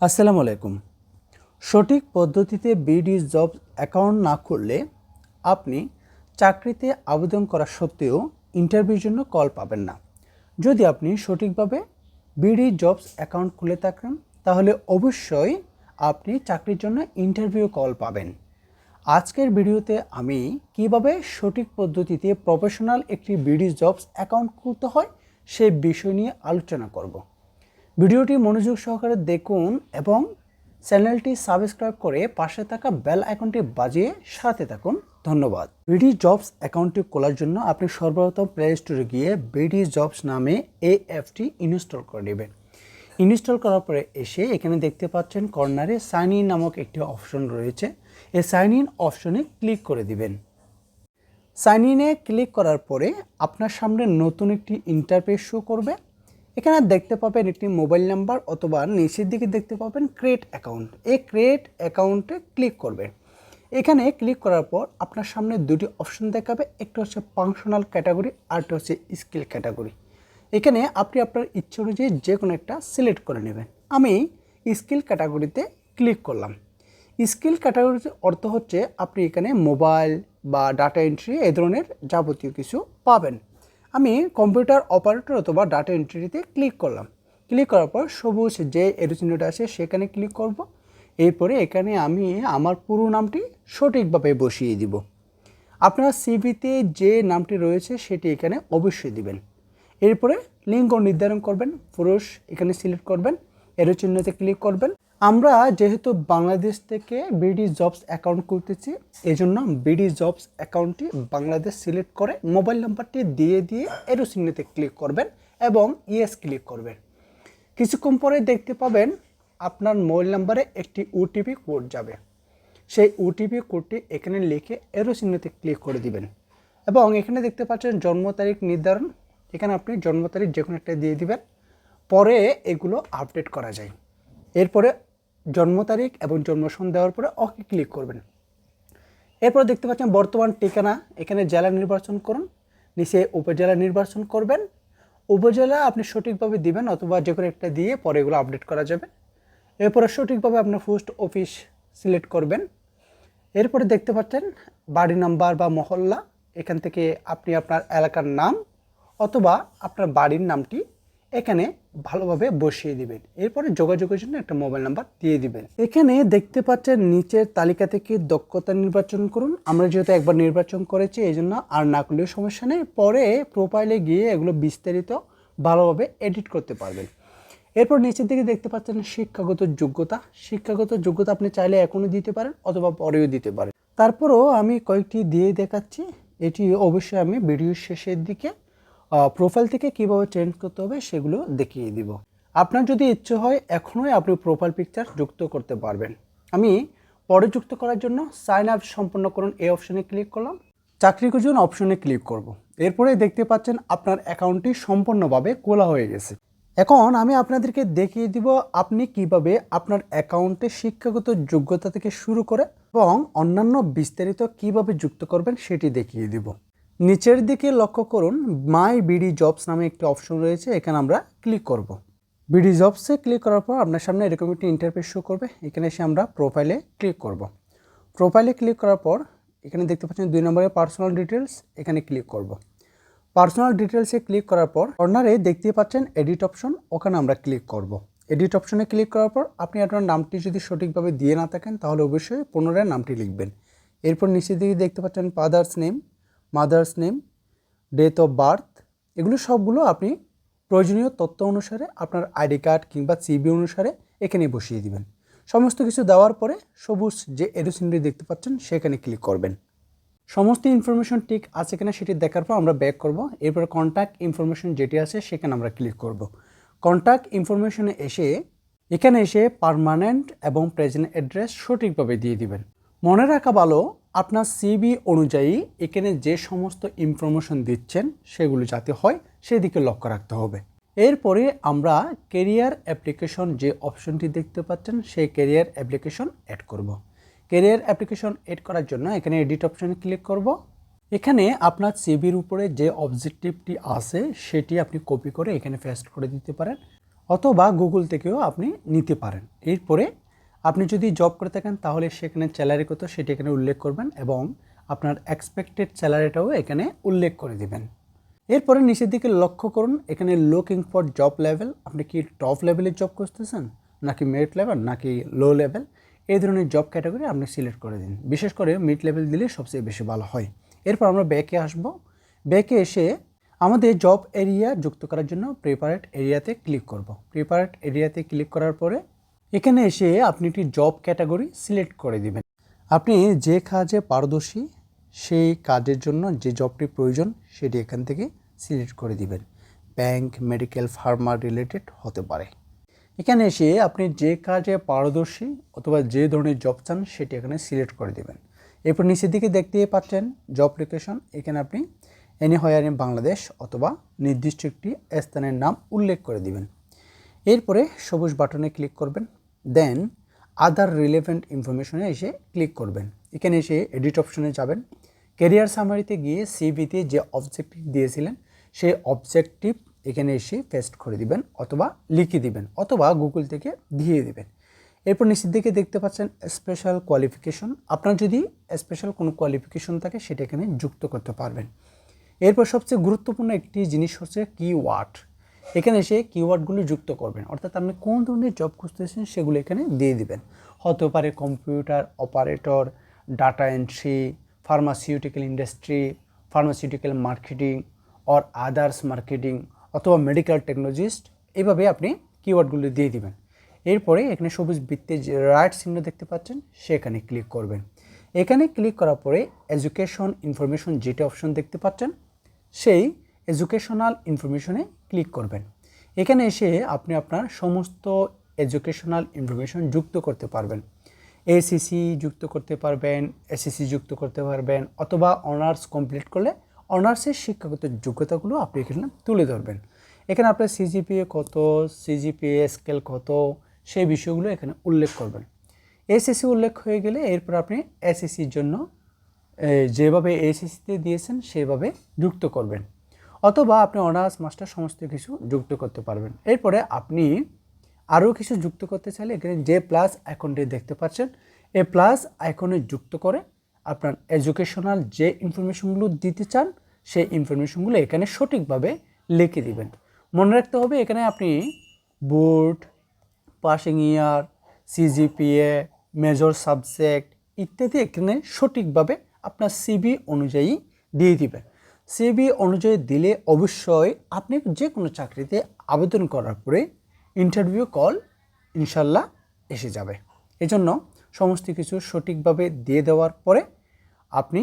আসসালামু আলাইকুম। সঠিক পদ্ধতিতে বিডি জব অ্যাকাউন্ট না করলে আপনি চাকরিতে আবেদন করা সত্ত্বেও ইন্টারভিউর জন্য কল পাবেন না। যদি আপনি সঠিকভাবে বিডি জবস অ্যাকাউন্ট খুলে থাকেন, তাহলে অবশ্যই আপনি চাকরির জন্য ইন্টারভিউ কল পাবেন। আজকের ভিডিওতে আমি কীভাবে সঠিক পদ্ধতিতে প্রফেশনাল একটি বিডি জবস অ্যাকাউন্ট খুলতে হয় সেই বিষয় নিয়ে আলোচনা করব। ভিডিওটি মনোযোগ সহকারে দেখুন এবং চ্যানেলটি সাবস্ক্রাইব করে পাশে থাকা বেল আইকনটি বাজিয়ে সাথে থাকুন। ধন্যবাদ। বিডি জবস অ্যাকাউন্টটি খোলার জন্য আপনি সর্বপ্রথম প্লে স্টোরে গিয়ে বিডি জবস নামে এই অ্যাপটি ইনস্টল করে নেবেন। ইনস্টল করার পরে এসে এখানে দেখতে পাচ্ছেন কর্নারে সাইন ইন নামক একটি অপশন রয়েছে। এই সাইন ইন অপশনে ক্লিক করে দিবেন। সাইন ইনে ক্লিক করার পরে আপনার সামনে নতুন একটি ইন্টারফেস শো করবে। এখানে দেখতে পাবেন একটি মোবাইল নাম্বার অথবা নিচের দিকে দেখতে পাবেন ক্রিয়েট অ্যাকাউন্ট এই ক্রিয়েট অ্যাকাউন্টে ক্লিক করবে। এখানে ক্লিক করার পর আপনার সামনে দুটি অপশন দেখাবে। একটা হচ্ছে ফাংশনাল ক্যাটাগরি আরটা হচ্ছে স্কিল ক্যাটাগরি এখানে আপনি আপনার ইচ্ছে অনুযায়ী যে কোনো একটা সিলেক্ট করে নেবেন। আমি স্কিল ক্যাটাগরিতে ক্লিক করলাম। স্কিল ক্যাটাগরির অর্থ হচ্ছে আপনি এখানে মোবাইল বা ডাটা এন্ট্রি এ ধরনের যাবতীয় কিছু পাবেন। আমি কম্পিউটার অপারেটর অথবা ডাটা এন্ট্রিতে ক্লিক করলাম। ক্লিক করার পর সবুজ যে এরোচিহ্নটা আছে সেখানে ক্লিক করব। এরপরে এখানে আমি আমার পুরো নামটি সঠিকভাবে বসিয়ে দিব। আপনার সিভিতে যে নামটি রয়েছে সেটি এখানে অবশ্যই দিবেন। এরপরে লিঙ্গ নির্ধারণ করবেন, পুরুষ এখানে সিলেক্ট করবেন এরো চিহ্নতে ক্লিক করবেন। আমরা যেহেতু বাংলাদেশ থেকে বিডি জবস অ্যাকাউন্ট করতেছি এই জন্য বিডি জবস অ্যাকাউন্টটি বাংলাদেশ সিলেক্ট করে মোবাইল নাম্বারটি দিয়ে দিয়ে এরো ক্লিক করবেন এবং ইয়েস ক্লিক করবেন। কিছুক্ষণ পরে দেখতে পাবেন আপনার মোবাইল নাম্বারে একটি ওটিপি কোড যাবে। সেই ওটিপি কোডটি এখানে লিখে এরো চিহ্নতে ক্লিক করে দিবেন এবং এখানে দেখতে পাচ্ছেন জন্ম তারিখ নির্ধারণ। এখানে আপনি জন্ম তারিখ যে কোনো একটা দিয়ে দিবেন, পরে এগুলো আপডেট করা যায়। এরপরে জন্ম তারিখ এবং জন্মসন দেওয়ার পরে ওকে ক্লিক করবেন। এরপর দেখতে পাচ্ছেন বর্তমান ঠিকানা, এখানে জেলা নির্বাচন করুন, নিচে উপজেলা নির্বাচন করবেন। উপজেলা আপনি সঠিকভাবে দিবেন অথবা যে কোনো একটা দিয়ে পরে এগুলো আপডেট করা যাবে। এরপরে সঠিকভাবে আপনার পোস্ট অফিস সিলেক্ট করবেন। এরপরে দেখতে পাচ্ছেন বাড়ি নাম্বার বা মহল্লা, এখান থেকে আপনি আপনার এলাকার নাম অথবা আপনার বাড়ির নামটি এখানে ভালোভাবে বসিয়ে দিবেন। এরপরে যোগাযোগের জন্য একটা মোবাইল নাম্বার দিয়ে দিবেন। এখানে দেখতে পাচ্ছেন নিচের তালিকা থেকে দক্ষতা নির্বাচন করুন। আমরা যেহেতু একবার নির্বাচন করেছি এই জন্য আর না করলেও সমস্যা নেই। পরে প্রোফাইলে গিয়ে এগুলো বিস্তারিত ভালোভাবে এডিট করতে পারবেন। এরপর নিচের দিকে দেখতে পাচ্ছেন শিক্ষাগত যোগ্যতা। শিক্ষাগত যোগ্যতা আপনি চাইলে এখনও দিতে পারেন অথবা পরেও দিতে পারেন। তারপরও আমি কয়েকটি দিয়ে দেখাচ্ছি। এটি অবশ্যই আমি ভিডিওর শেষের দিকে প্রোফাইল থেকে কীভাবে চেঞ্জ করতে হবে সেগুলো দেখিয়ে দিব। আপনার যদি ইচ্ছে হয়, এখনই আপনি প্রোফাইল পিকচার যুক্ত করতে পারবেন। আমি পরে যুক্ত করার জন্য সাইন আপ সম্পন্ন করুন এই অপশনে ক্লিক করলাম। চাকরি খুঁজুন অপশনে ক্লিক করব। এরপরে দেখতে পাচ্ছেন আপনার অ্যাকাউন্টটি সম্পূর্ণভাবে খোলা হয়ে গেছে। এখন আমি আপনাদেরকে দেখিয়ে দিব আপনি কীভাবে আপনার অ্যাকাউন্টে শিক্ষাগত যোগ্যতা থেকে শুরু করে এবং অন্যান্য বিস্তারিত কীভাবে যুক্ত করবেন সেটি দেখিয়ে দিব। নিচের দিকে লক্ষ্য করুন, মাই বিডি জবস নামে একটি অপশন রয়েছে, এখানে আমরা ক্লিক করব। বিডি জবসে ক্লিক করার পর আপনার সামনে এরকম একটি ইন্টারফেস শো করবে, এখানে এসে আমরা প্রোফাইলে ক্লিক করব। প্রোফাইলে ক্লিক করার পর, এখানে দেখতে পাচ্ছেন দুই নম্বরে পার্সোনাল ডিটেলস এখানে ক্লিক করব। পার্সোনাল ডিটেলসে ক্লিক করার পর কর্নারে দেখতে পাচ্ছেন এডিট অপশন ওখানে আমরা ক্লিক করব। এডিট অপশনে ক্লিক করার পর, আপনি আপনার নামটি যদি সঠিকভাবে দিয়ে না থাকেন, তাহলে অবশ্যই পুনরায় নামটি লিখবেন। এরপর নিচের দিকে দেখতে পাচ্ছেন father's name mother's name, date of birth, এগুলো সবগুলো আপনি প্রয়োজনীয় তথ্য অনুসারে আপনার আইডি কার্ড কিংবা সিবি অনুসারে এখানে বসিয়ে দিবেন। সমস্ত কিছু দেওয়ার পরে সবুজ যে এরোসিনটি দেখতে পাচ্ছেন সেখানে ক্লিক করবেন। সমস্ত ইনফরমেশন ঠিক আছে কিনা সেটি দেখার পর আমরা ব্যাক করব। এরপর কন্ট্যাক্ট ইনফরমেশন যেটি আছে সেখানে আমরা ক্লিক করব। কন্ট্যাক্ট ইনফরমেশনে এসে এখানে এসে পারমানেন্ট এবং প্রেজেন্ট অ্যাড্রেস সঠিকভাবে দিয়ে দিবেন। মনে রাখা ভালো আপনার সিবি অনুযায়ী এখানে যে সমস্ত ইনফরমেশন দিচ্ছেন সেগুলো যাতে হয় সেদিকে লক্ষ্য রাখতে হবে এরপরে আমরা কেরিয়ার অ্যাপ্লিকেশন যে অপশনটি দেখতে পাচ্ছেন সেই কেরিয়ার অ্যাপ্লিকেশন অ্যাড করব। কেরিয়ার অ্যাপ্লিকেশন এড করার জন্য এখানে এডিট অপশনে ক্লিক করব। এখানে আপনার সিবির উপরে যে অবজেক্টিভটি আছে সেটি আপনি কপি করে এখানে পেস্ট করে দিতে পারেন অথবা গুগল থেকেও আপনি নিতে পারেন এরপরে আপনি যদি জব করে থাকেন, তাহলে সেখানে স্যালারি কত সেটি এখানে উল্লেখ করবেন এবং আপনার এক্সপেক্টেড স্যালারিটাও এখানে উল্লেখ করে দিবেন। এরপরে নিচের দিকে লক্ষ্য করুন, এখানে লুকিং ফর জব লেভেল আপনি কি টপ লেভেলের জব খুঁজতেছেন, নাকি মিড লেভেল নাকি লো লেভেল এই ধরনের জব ক্যাটাগরি আপনি সিলেক্ট করে দিন। বিশেষ করে মিড লেভেল দিলে সবচেয়ে বেশি ভালো হয়। এরপর আমরা ব্যাকে আসব। ব্যাকে এসে আমাদের জব এরিয়া যুক্ত করার জন্য প্রিপারেট এরিয়াতে ক্লিক করব। প্রিপারেট এরিয়াতে ক্লিক করার পরে এখানে এসে আপনি একটি জব ক্যাটাগরি সিলেক্ট করে দিবেন। আপনি যে কাজে পারদর্শী, সেই কাজের জন্য যে জবটি প্রয়োজন, সেটি এখান থেকে সিলেক্ট করে দিবেন। ব্যাংক মেডিকেল ফার্মা রিলেটেড হতে পারে। এখানে এসে আপনি যে কাজে পারদর্শী অথবা যে ধরনের জব চান, সেটি এখানে সিলেক্ট করে দেবেন। এরপর নিচের দিকে দেখতেই পাচ্ছেন জব লোকেশন এখানে আপনি এনি হয়ারিং বাংলাদেশ অথবা নির্দিষ্ট একটি স্থানের নাম উল্লেখ করে দিবেন। এরপরে সবুজ বাটনে ক্লিক করবেন। দেন আদার রিলেভেন্ট ইনফরমেশনে এসে ক্লিক করবেন। এখানে এসে এডিট অপশনে যাবেন। ক্যারিয়ার সামারিতে গিয়ে সিভিতে যে অবজেক্টিভ দিয়েছিলেন, সেই অবজেক্টিভ এখানে এসে পেস্ট করে দিবেন অথবা লিখে দিবেন অথবা গুগল থেকে দিয়ে দিবেন। এরপর নিচের দিকে দেখতে পাচ্ছেন স্পেশাল কোয়ালিফিকেশন আপনার যদি স্পেশাল কোনো কোয়ালিফিকেশন থাকে, সেটা এখানে যুক্ত করতে পারবেন। এরপর সবচেয়ে গুরুত্বপূর্ণ একটি জিনিস হচ্ছে কিওয়ার্ড এখানে এসে কিওয়ার্ডগুলো যুক্ত করবেন। অর্থাৎ আপনি কোন ধরনের জব খুঁজতেছেন সেগুলো এখানে দিয়ে দিবেন। হতে পারে computer operator data entry pharmaceutical industry pharmaceutical marketing or others marketing অথবা মেডিকেল টেকনোলজিস্ট এইভাবে আপনি কিওয়ার্ডগুলো দিয়ে দিবেন। এরপরে এখানে সবুজ বৃত্তে যে রাইট চিহ্ন দেখতে পাচ্ছেন, সেখানে ক্লিক করবেন। এখানে ক্লিক করার পরে এডুকেশন ইনফরমেশন যেটা অপশন দেখতে পাচ্ছেন, সেই এডুকেশনাল ইনফরমেশনে ক্লিক করবেন। এখানে এসে আপনি আপনার সমস্ত এডুকেশনাল ইনফরমেশন যুক্ত করতে পারবেন। এসিসি যুক্ত করতে পারবেন এসএসসি যুক্ত করতে পারবেন, অথবা অনার্স কমপ্লিট করলে অনার্সের শিক্ষাগত যোগ্যতাগুলো আপনি এখানে তুলে ধরবেন। এখানে আপনার সিজিপিএ কত সিজিপিএ স্কেল কত, সেই বিষয়গুলো এখানে উল্লেখ করবেন। এসএসসি উল্লেখ হয়ে গেলে এরপর আপনি এসএসসির জন্য যেভাবে এসএসসিতে দিয়েছেন, সেভাবে যুক্ত করবেন। অথবা আপনি অনার্স মাস্টার সমস্ত কিছু যুক্ত করতে পারবেন। এরপরে আপনি আরও কিছু যুক্ত করতে চাইলে এখানে যে প্লাস আইকনটি দেখতে পাচ্ছেন। এ প্লাস আইকনে যুক্ত করে আপনার এডুকেশনাল যে ইনফরমেশনগুলো দিতে চান, সেই ইনফরমেশনগুলো এখানে সঠিকভাবে লিখে দিবেন। মনে রাখতে হবে, এখানে আপনি board passing year CGPA major subject ইত্যাদি এখানে সঠিকভাবে আপনার সিবি অনুযায়ী দিয়ে দিবেন। সিবি অনুযায়ী দিলে অবশ্যই আপনি যে কোনো চাকরিতে আবেদন করার পরে ইন্টারভিউ কল ইনশাল্লাহ এসে যাবে। এজন্য সমস্ত কিছু সঠিকভাবে দিয়ে দেওয়ার পরে আপনি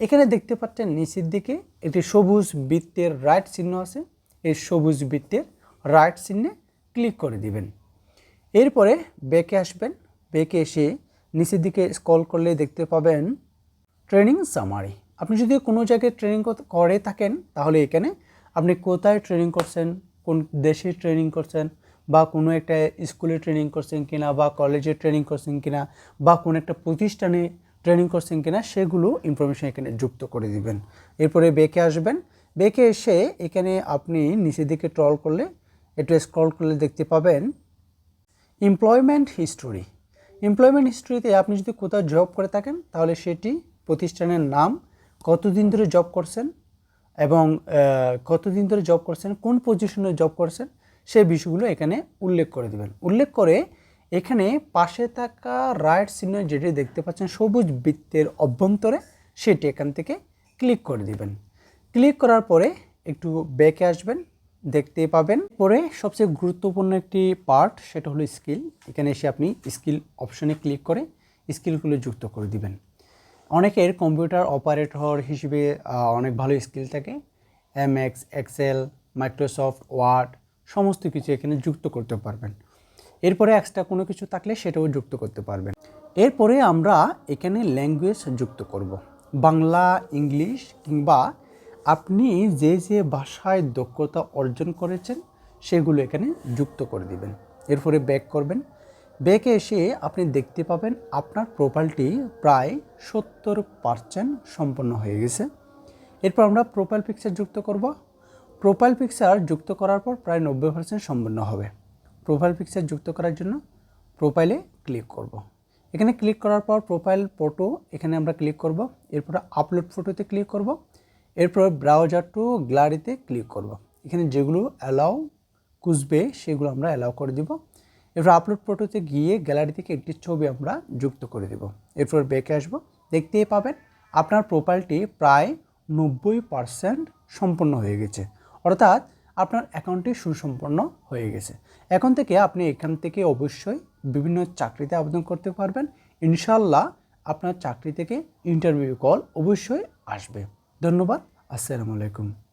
এখানে দেখতে পাচ্ছেন নিচের দিকে একটি সবুজ বৃত্তের রাইট চিহ্ন আছে। এই সবুজ বৃত্তের রাইট চিহ্নে ক্লিক করে দিবেন। এরপরে ব্যাকে আসবেন। ব্যাকে এসে নিচের দিকে স্ক্রল করলে দেখতে পাবেন ট্রেনিং সামারি আপনি যদি কোনো জায়গায় ট্রেনিং করে থাকেন, তাহলে এখানে আপনি কোথায় ট্রেনিং করছেন, কোন দেশে ট্রেনিং করছেন, বা কোনো একটা স্কুলে ট্রেনিং করছেন কিনা, বা কলেজে ট্রেনিং করছেন কিনা, বা কোনো একটা প্রতিষ্ঠানে ট্রেনিং করছেন কিনা, সেগুলো ইনফরমেশন এখানে যুক্ত করে দিবেন। এরপরে বেকে আসবেন। বেকে এসে এখানে আপনি নিচের দিকে ট্রল করলে, একটু স্ক্রল করলে দেখতে পাবেন এমপ্লয়মেন্ট হিস্টোরি এমপ্লয়মেন্ট হিস্টোরিতে আপনি যদি কোথাও জব করে থাকেন, তাহলে সেটি প্রতিষ্ঠানের নাম কতদিন ধরে জব করছেন এবং কতদিন ধরে জব করছেন, কোন পজিশনে জব করছেন, সেই বিষয়গুলো এখানে উল্লেখ করে দেবেন। উল্লেখ করে এখানে পাশে থাকা রাইট চিহ্ন যেটি দেখতে পাচ্ছেন, সবুজ বৃত্তের অভ্যন্তরে, সেটি এখান থেকে ক্লিক করে দিবেন। ক্লিক করার পরে একটু ব্যাকে আসবেন দেখতে পাবেন। পরে সবচেয়ে গুরুত্বপূর্ণ একটি পার্ট সেটা হলো স্কিল এখানে এসে আপনি স্কিল অপশনে ক্লিক করে স্কিলগুলো যুক্ত করে দিবেন। অনেকের কম্পিউটার অপারেটর হিসেবে অনেক ভালো স্কিল থাকে। M x, Excel, Microsoft, Word, সমস্ত কিছু এখানে যুক্ত করতে পারবেন। এরপরে এক্সট্রা কোনো কিছু থাকলে সেটাও যুক্ত করতে পারবেন। এরপরে আমরা এখানে ল্যাঙ্গুয়েজ যুক্ত করব। বাংলা, ইংলিশ কিংবা আপনি যে যে ভাষায় দক্ষতা অর্জন করেছেন, সেগুলো এখানে যুক্ত করে দিবেন। এরপরে ব্যাক করবেন। ব্যাকে এসে আপনি দেখতে পাবেন আপনার প্রোফাইলটি প্রায় সত্তর পার্সেন্ট সম্পন্ন হয়ে গেছে। এরপর আমরা প্রোফাইল পিকচার যুক্ত করব। প্রোফাইল পিকচার যুক্ত করার পর প্রায় নব্বই পার্সেন্ট সম্পন্ন হবে। প্রোফাইল পিকচার যুক্ত করার জন্য প্রোফাইলে ক্লিক করব। এখানে ক্লিক করার পর প্রোফাইল ফটো এখানে আমরা ক্লিক করব। এরপর আপলোড ফটোতে ক্লিক করব। এরপর ব্রাউজার টু গ্যালারিতে ক্লিক করব। এখানে যেগুলো অ্যালাউ খুঁজবে সেগুলো আমরা অ্যালাউ করে দিব। এরপর আপলোড ফটোতে গিয়ে গ্যালারি থেকে একটি ছবি আমরা যুক্ত করে দেব। এরপর বেঁকে আসব। দেখতেই পাবেন আপনার প্রোফাইলটি প্রায় নব্বই পারসেন্ট সম্পন্ন হয়ে গেছে। অর্থাৎ আপনার অ্যাকাউন্টটি সুসম্পন্ন হয়ে গেছে। এখন থেকে আপনি এখান থেকে অবশ্যই বিভিন্ন চাকরিতে আবেদন করতে পারবেন। ইনশাল্লাহ আপনার চাকরি থেকে ইন্টারভিউ কল অবশ্যই আসবে। ধন্যবাদ। আসসালামু আলাইকুম।